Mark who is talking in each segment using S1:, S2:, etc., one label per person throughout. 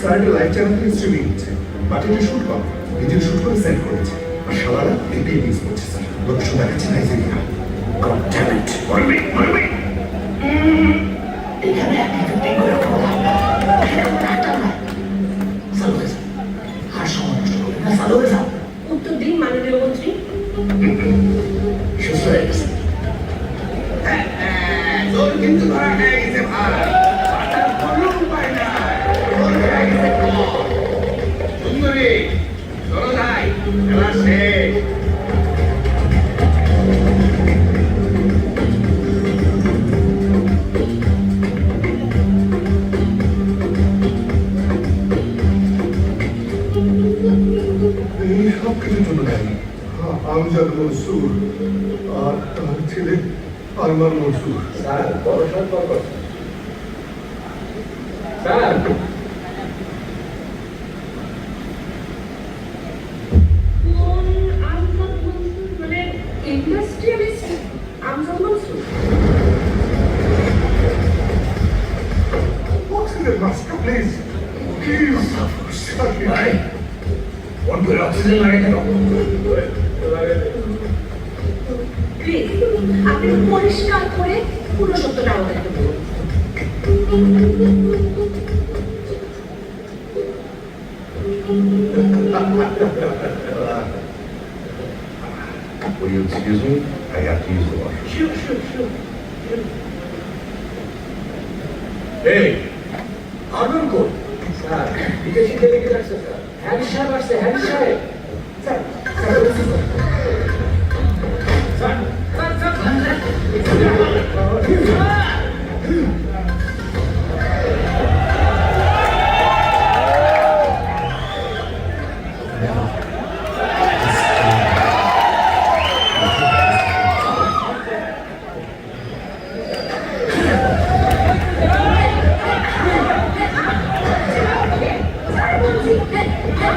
S1: স্যারটা live channel থেকে streaming হচ্ছে বাটিটা শুট কর ভিডিও করে সেন্ড করেছে। আর শালারা এটাই মিস করছে, স্যার। লোকেশন দেখাচ্ছে নাইজেরিয়া গড ড্যাম ইট মরবে
S2: এখানে একটা সময় নষ্ট করবে না
S1: আমজাদ মনসুর। আর তার ছেলে আরমান মনসুর
S3: স্যার বড় সম্পর্ক স্যার
S4: কোন আমজাদ মনসুর মানে industrialist Amjad Mansur
S1: oxygen mask please please
S2: ভাই ফোন করে oxygen
S1: excuse me? I have to use the washroom.
S4: Sure, sure, sure.
S3: এই আনন্দ কোন স্যার বিদেশি ডেলিগেট আসছে স্যার হ্যারি সাহেব আসছে হ্যারি সাহেব sir sir sir sir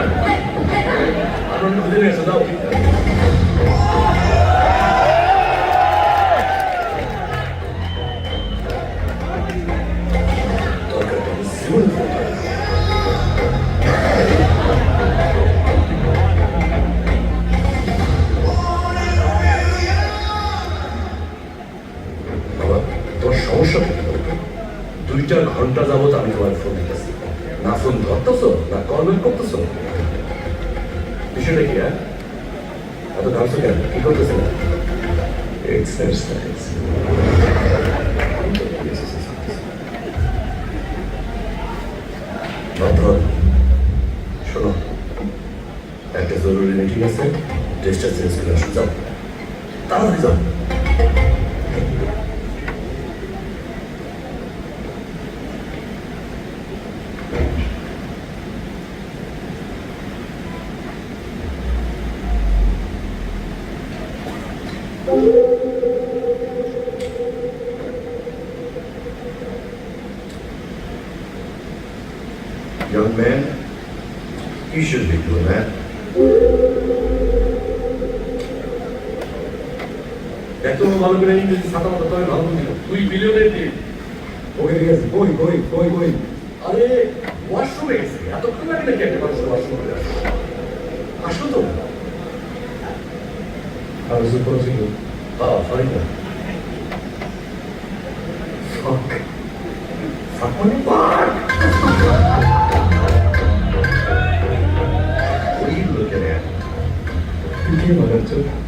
S3: I don't know, I didn't answer
S1: that
S3: one. শোনো একটা জরুরি মিটিং আছে ড্রেসটা চেঞ্জ করে আসো যাও। তাড়াতাড়ি যাও।
S1: You shouldn't be doing that.
S3: এত ভালো করে ইংরেজি ছাতা মতো তুমি ভালো বুঝিল দুই বিলিয়নের দিন ওকে ঠিক আছে বই বই বই বই। আরে ওয়াশরুমে গেছে। এতক্ষণ লাগে নাকি একটা মানুষ ওয়াশরুমে আসো আসো তো। আর কিছু করেছিল হ্যাঁ সরি না ফাক ফাক মানে ফাক
S1: What
S3: কি মনে হচ্ছে
S1: Who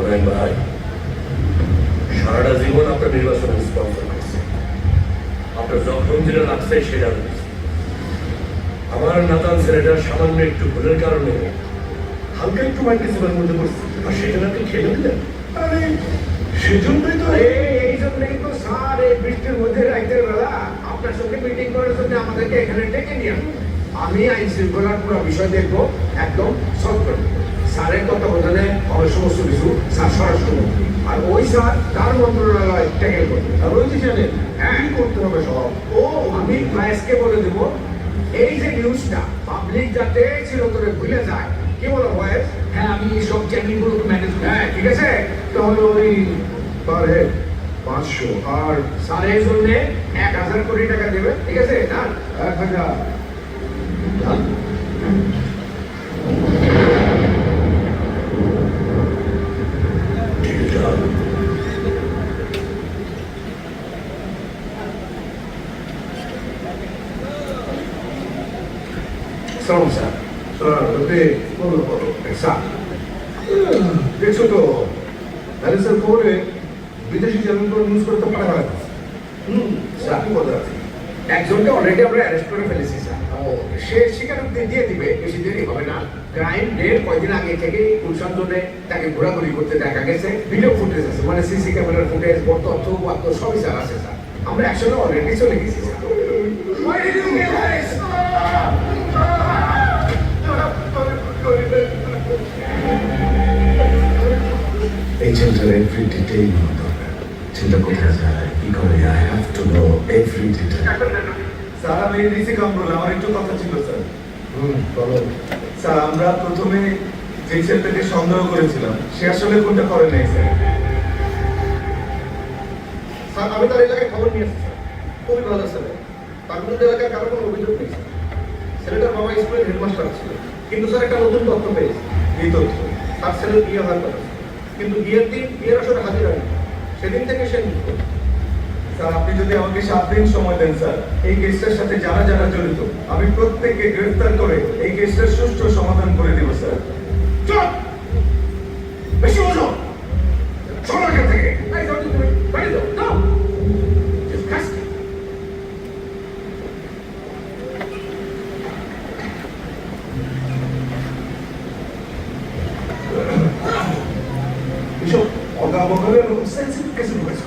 S3: মোরাইন ভাই, সারাটা জীবন আপনার নির্বাচনে স্পন্সর করছে। আপনার যখন যেটা লাগছে সেটা আমার নাতান ছেলেটা সামান্য একটু ভুলের কারণে হালকা একটু মাইকে জীবনের মধ্যে পড়ছে। আর সেটা আপনি খেলে দিলেন
S5: আরে, সেজন্যই তো
S2: এই জন্যই তো স্যার, এই বৃষ্টির মধ্যে রাইতের বেলা আপনার সঙ্গে মিটিং করার জন্য আমাদেরকে এখানে ডেকে নিয়ে আমি আইন শৃঙ্খলার পুরো বিষয় দেখব, একদম সলভ করে। স্যারের তত্ত্বাবধানে হবে সমস্ত কিছু স্যার স্বরাষ্ট্রমন্ত্রী। আর ওই স্যার তার মন্ত্রণালয় ট্যাকেল করবে। আর ওই যে জানেন হ্যাঁ
S5: করতে হবে সব?
S2: ও আমি ক্লায়েন্টকে বলে দেব এই যে নিউজটা পাবলিক যাতে চিরতরে ভুলে যায়। কি বলো ভয়েস হ্যাঁ আমি সব চ্যানেলগুলোকে ম্যানেজ হ্যাঁ ঠিক আছে?
S5: তাহলে ওই পার হেড পাঁচশো। আর
S2: স্যারের জন্য এক হাজার কোটি টাকা দেবে। ঠিক আছে? না
S5: এক হাজার
S3: ঠিক আছে
S2: সালাম স্যার
S5: দেখছ তো খবরে বিদেশি চ্যানেলগুলো নিউজ করতে পারা হয়
S2: হুম
S5: কথা আছে।
S2: একজনকে অলরেডি আমরা অ্যারেস্ট করে ফেলেছি স্যার সে দিয়ে দিবে, বেশি দেরি হবে না। ক্রাইম ডের কয়দিন আগে থেকে গুলশান জোনে তাকে ঘোরাঘুরি করতে দেখা গেছে। ভিডিও ফুটেজ আছে মানে সিসি ক্যামেরার ফুটেজ বার্ত সবই স্যার আছে স্যার আমরা একসঙ্গে অলরেডি চলে গেছি স্যার
S1: এই ছেলেটার এভরি ডিটেইল আমার দরকার ছেলেটা কোথায় যায় কি করে I have to know every detail
S5: sir আমি রিসি কামরুল আমার একটু কথা ছিল স্যার।
S2: হুম বলো।
S5: স্যার আমরা প্রথমে যে ছেলেটাকে সন্দেহ করেছিলাম সে আসলে কোনটা করে নাই স্যার?
S2: স্যার আমি তার এলাকায় খবর নিয়ে এসেছি স্যার। খুবই ভালো ছেলে তার এলাকায় কারও কোনো অভিযোগ নেই স্যার। ছেলেটার বাবা স্কুলের হেডমাস্টার ছিল। কিন্তু স্যার একটা নতুন তথ্য পেয়েছি।
S5: এই তথ্য?
S2: তার ছেলের বিয়ে হওয়ার কথা। কিন্তু বিয়ের দিন, বিয়ের আসলে হাজির হয় সেদিন থেকে সে মুক্ত।
S5: স্যার, আপনি যদি আমাকে সাত দিন সময় দেন, স্যার, এই কেসটার সাথে যারা যারা জড়িত, আমি প্রত্যেককে গ্রেফতার করে এই কেসটার সুষ্ঠু সমাধান করে দেব, স্যার
S2: চল বেশি বোঝো চলো এখান থেকে এই যাও তুমি বাড়ি যাও যাও Disgusting.
S5: এসব অগাবগলে এরকম সেন্সিটিভ কেসে ঢুকেছে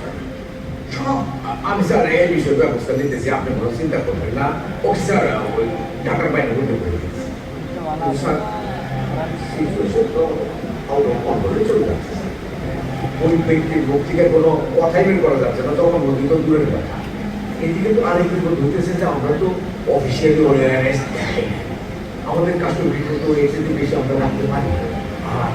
S5: শোনো
S2: আ- আমি স্যার এই বিষয়ে ব্যবস্থা নিতেছি আপনি কোনো চিন্তা করবেন না ও স্যার ওই ঢাকার বাইরে হতে পারে স্যার situation তো out of control এ চলে যাচ্ছে স্যার। ওই ব্যক্তির মুখ থেকে কোনো কথাই বের করা যাচ্ছে না তখন নদী তো দূরের কথা এদিকে তো আরেক বিপদ হইতেছে যে আমরা তো অফিসিয়ালি ওই দেখাই না। আমাদের কাস্টমার তো এর থেকে বেশি আমরা রাখতে পারি আর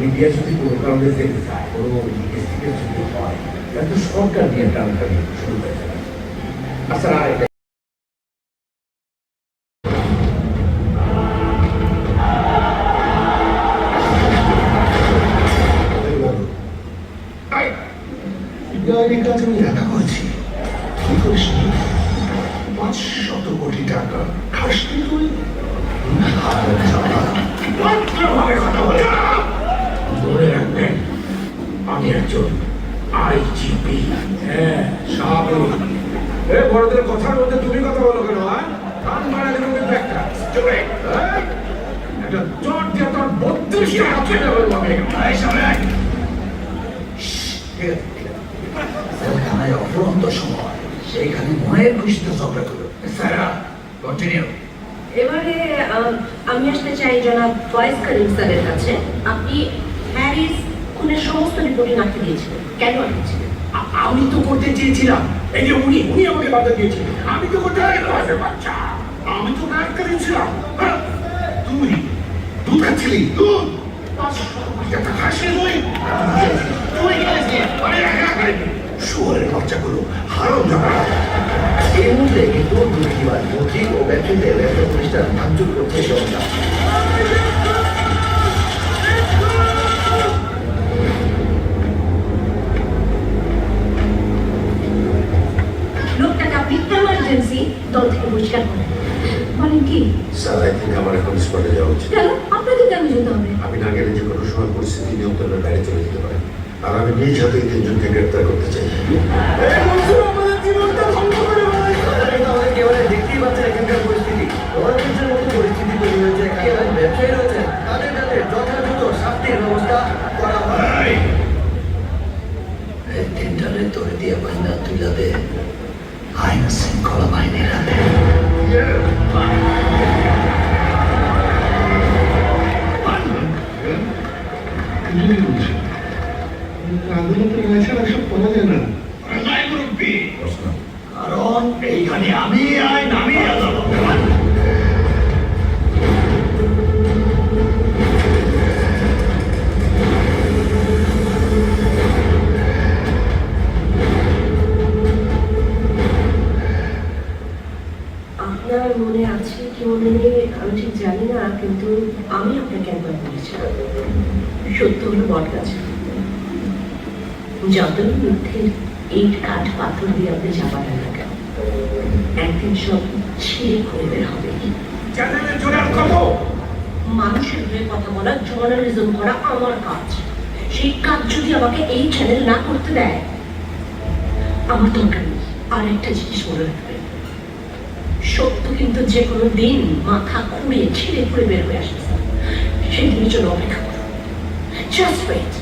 S2: মিডিয়া যদি কোনো কারণে যেতে চায় কোনো ইনভেস্টিগেট যদি হয় তাহলে তো সরকার নিয়ে টানটানি শুরু হয়ে যাবে আচ্ছা আর একটা এই,
S1: কাজ
S2: ভদ্রভাবে কথা বলে মনে রাখবেন আমি একজন আইজিপি। হ্যাঁ সাহেব এ বড়দের কথার মধ্যে তুমি কথা বলো কেন হ্যাঁ? কান মারা দেবো কিন্তু একটা। চলে হ্যাঁ? একটা দিয়ে তোর বত্রিশটা হাতে আমি। এই
S1: অফুরন্ত সময়। সেইখানে মনের খুশিতে ঝগড়া করো।
S2: স্যার কন্টিনিউ
S4: এবারে আমি আসতে চাই জনাব ফয়েজ করিম স্যারের কাছে। আপনি হ্যারিস খুনের সমস্ত রিপোর্টিং আটকে দিয়েছিলেন? কেন আটকেছিলেন
S2: আমি তো করতে চেয়েছিলাম। এই যে উনি উনি আমাকে বাধা দিয়েছিলেন আমি তো করতে বাচ্চা, আমি তো কাজ করেছিলাম হ্যাঁ? তুই,
S1: দুধ খাচ্ছিলি? দুধ? কোটি তুই তুই শুয়ারের বাচ্চাগুলো হারাম জানা
S3: কিন্তু দুর্নীতিবাদ মন্ত্রী ও ব্যবসা প্রতিষ্ঠান ভাঙচুর করছে জনতা
S4: দল থেকে বহিষ্কার করেন। বলেন কি?
S2: স্যার আই থিঙ্ক আমার এখন স্পটে যাওয়া উচিত।
S4: কেন? আপনাকে কেন যেতে হবে?
S2: আমি না গেলে যে কোনো সময় পরিস্থিতি নিয়ন্ত্রণের বাইরে চলে যেতে পারে। আর আমি নিজ হাতে এই তিনজনকে গ্রেপ্তার করতে চাই।
S3: আইন শৃঙ্খলা বাহিনীর হাতে।
S1: আদালতের লাইসেন্স এসব করা যায় না? কারণ এইখানে আমি আইন আমি
S4: আপনার মনে আছে কি মনে নেই? আমি ঠিক জানি না কিন্তু আমি আপনাকে একবার বলেছিলাম। সত্য হলো বট গাছ যতই মিথ্যের ইট কাঠ পাথর দিয়ে আপনি চাপাবেন না কেন একদিন সব ছিঁড়ে খুঁড়ে বের হবে। মানুষের হয়ে কথা বলা জার্নালিজম করা আমার কাজ। সেই কাজ যদি আমাকে এই চ্যানেল না করতে দেয় আমার দরকার নেই। আর একটা জিনিস মনে রাখবেন সত্য কিন্তু যে কোনো দিন মাথা খুঁড়িয়ে ছিঁড়ে খুঁড়ে বের হয়ে আসে সেই দিনের জন্য অপেক্ষা করুন জাস্ট ওয়েট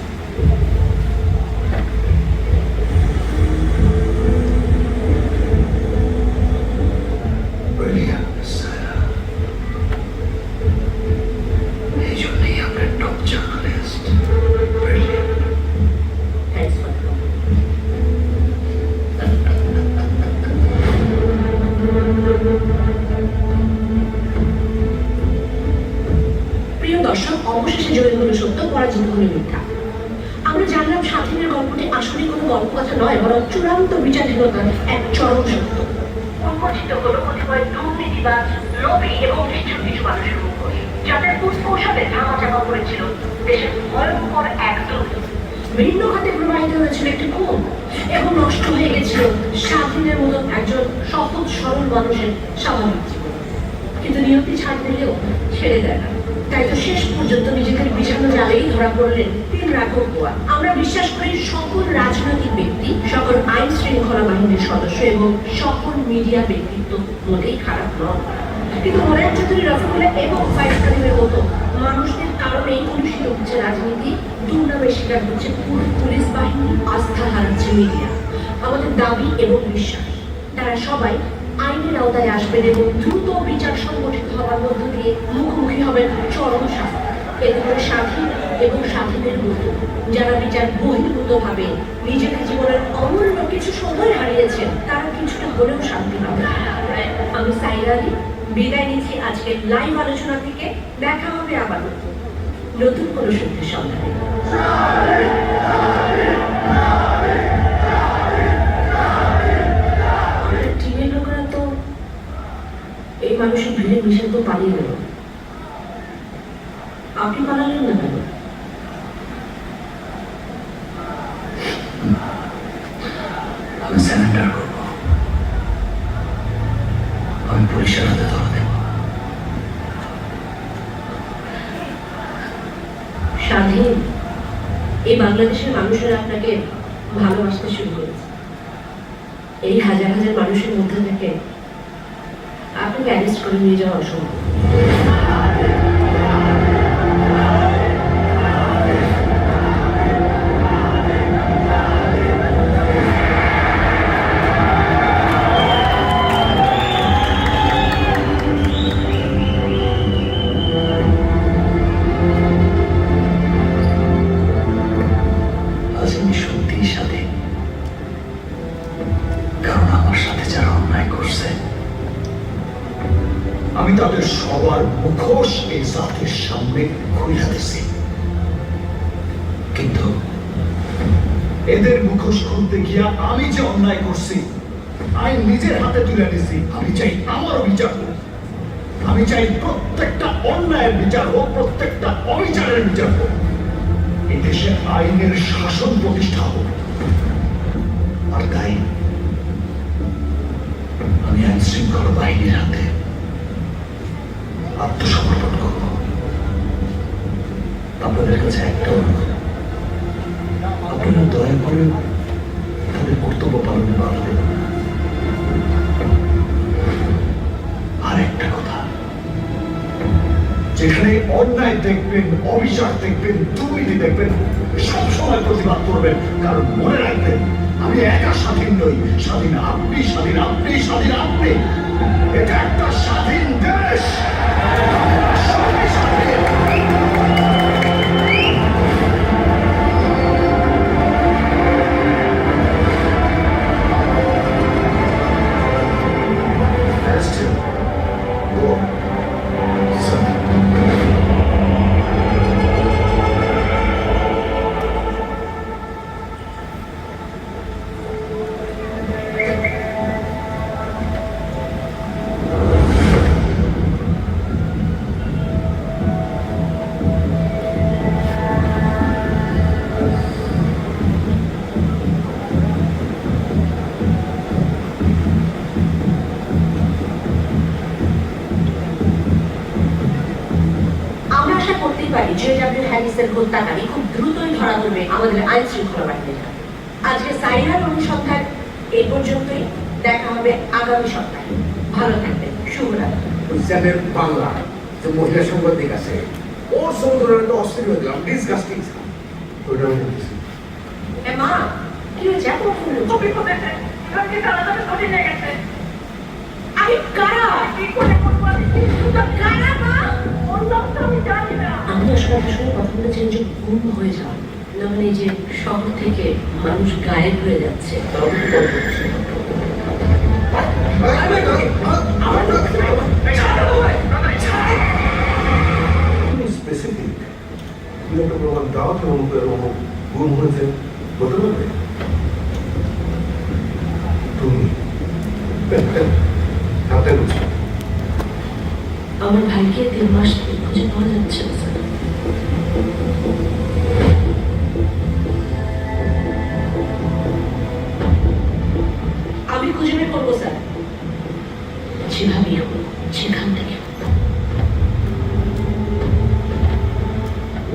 S4: মানুষের স্বাভাবিক কিন্তু নিয়তি ছাড় ছেড়ে দেয় না। তাই তো শেষ পর্যন্ত নিজেদের বিছানো জালেই ধরা পড়লেন তিন রাঘব গোয়া আমরা বিশ্বাস করি সকল রাজনৈতিক ব্যক্তি, সকল আইন শৃঙ্খলা বাহিনীর সদস্য এবং সকল মিডিয়া ব্যক্তিত্ব মোটেই খারাপ নয় কিন্তু মনের চৌধুরী রফিকুল্লাহ এবং ফাইজ মতো মানুষদের কারণেই কলুষিত হচ্ছে রাজনীতি। দুর্নামের শিকার হচ্ছে পুলিশ বাহিনী, আস্থা হারাচ্ছে মিডিয়া। আমাদের দাবি এবং বিশ্বাস, তারা সবাই আইনের আওতায় আসবেন এবং দ্রুত বিচার সংগঠিত হওয়ার মধ্য দিয়ে মুখোমুখি হবেন চরম শাস্তি। স্বাধীন এবং স্বাধীনের মতো যারা বিচার বহির্ভূত ভাবে নিজেদের জীবনের অমূল্য কিছু সময় হারিয়েছেন, তারা কিছুটা হলেও শান্তি পাবে আমি সাইরা আলী, বিদায় নিচ্ছি আজকের লাইভ আলোচনা থেকে। দেখা হবে আবার নতুন কোনো সত্যের সন্ধানে। এই মানুষের ভিড়ে তো পালিয়ে গেল। আপনি পালালেন না কেন?
S1: আমি স্যারেন্ডার করব। আমি পুলিশের হাতে ধরা দেব।
S4: স্বাধীন এই বাংলাদেশের মানুষেরা আপনাকে ভালোবাসতে শুরু করেছে। এই হাজার হাজার মানুষের মধ্যে থেকে আপনাকে অ্যারেস্ট করে নিয়ে যাওয়া অসম্ভব
S1: এই জাতির সামনে খুইলা দিছি কিন্তু এদের মুখোশ খুলতে গিয়া আমি যে অন্যায় করছি আইন নিজের হাতে তুলে নিছি, আমি চাই আমারও বিচার হোক। আমি চাই প্রত্যেকটা অন্যায়ের বিচার হোক, প্রত্যেকটা অবিচারের বিচার হোক। দেশে আইনের শাসন প্রতিষ্ঠা হোক। আর তাই আমি আইন শৃঙ্খলা বাহিনীর হাতে আত্মসমর্পণ করব। আপনাদের কাছে একটা অনুরোধ। আপনারা দয়া করে তাদের কর্তব্য পালনে বাধা দেবেন আর একটা কথা, যেখানে অন্যায় দেখবেন অবিচার দেখবেন, দুর্নীতি দেখবেন, সবসময় প্রতিবাদ করবেন, কারণ মনে রাখবেন, আমি একা স্বাধীন নই। স্বাধীন আপনি স্বাধীন আপনি স্বাধীন আপনি। এটা একটা স্বাধীন দেশ।
S4: ডাব্লিউ হত্যাকারী খুব দ্রুতই ধরা পড়বে আমাদের আইন শৃঙ্খলা বাহিনীর হাতে। আজকে সাইরার অনুসন্ধান এই পর্যন্তই। দেখা হবে আগামী সপ্তাহে। ভালো থাকবেন। শুভরাত্রি।
S2: বাংলা যে মহিলা সাংবাদিক আছে ওর সমুদ্রের তো অস্থির হয়ে গেলাম। ডিসগাস্টিং
S5: ওইটা আমি
S4: মা কি হয়েছে? এত
S6: কপি
S4: কারা?
S6: কি করে করব? আমি
S4: কারা? বলেছেন যে গুম হয়ে যান না মানে যে শহর থেকে মানুষ গায়েব হয়ে যাচ্ছে আমার ভাইকে তিন মাস খুঁজে পাওয়া যাচ্ছে না। যেভাবেই হোক সেখান থেকে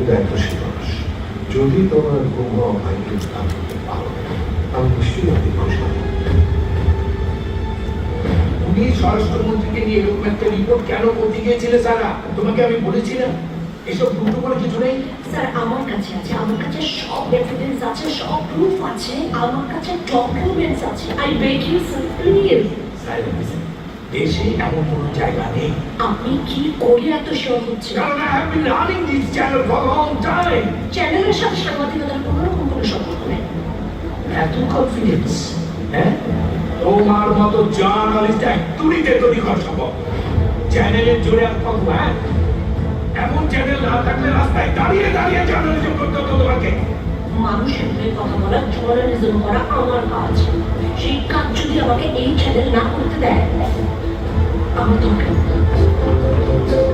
S5: দায়িত্বশীল মানুষ যদি তোমার হওয়া ভাইকে উদ্ধার করতে পারো আমি নিশ্চয়ই আপনি খুশি হব
S1: উনি স্বরাষ্ট্রমন্ত্রীকে নিয়ে কেন করতে গিয়েছিলে সারা তোমাকে আমি বলেছিলাম এসব দুটো করে কিছু নেই
S4: স্যার আমার কাছে আছে আমার কাছে সব এভিডেন্স আছে সব প্রুফ আছে আমার কাছে ডকুমেন্টস আছে I beg you sir please
S1: দেশে এমন কোনো জায়গা নেই।
S4: আপনি কি করে এত শিওর হচ্ছেন?
S1: কারণ I have been running this channel for long time
S4: চ্যানেলের সাথে সাংবাদিকতার কোনো রকম কোনো সম্পর্ক নেই।
S1: এত কনফিডেন্স হ্যাঁ? তোমার মতো জার্নালিস্ট এক তুড়িতে তৈরি করা সম্ভব। চ্যানেলের জোরে আর কত হ্যাঁ? এমন চ্যানেল না থাকলে রাস্তায় দাঁড়িয়ে দাঁড়িয়ে জার্নালিজম করতে হতো তোমাকে।
S4: মানুষের হয়ে কথা বলা জার্নালিজম করা আমার কাজ। সেই কাজ যদি আমাকে এই চ্যানেল না করতে দেয় আমার দরকার নেই।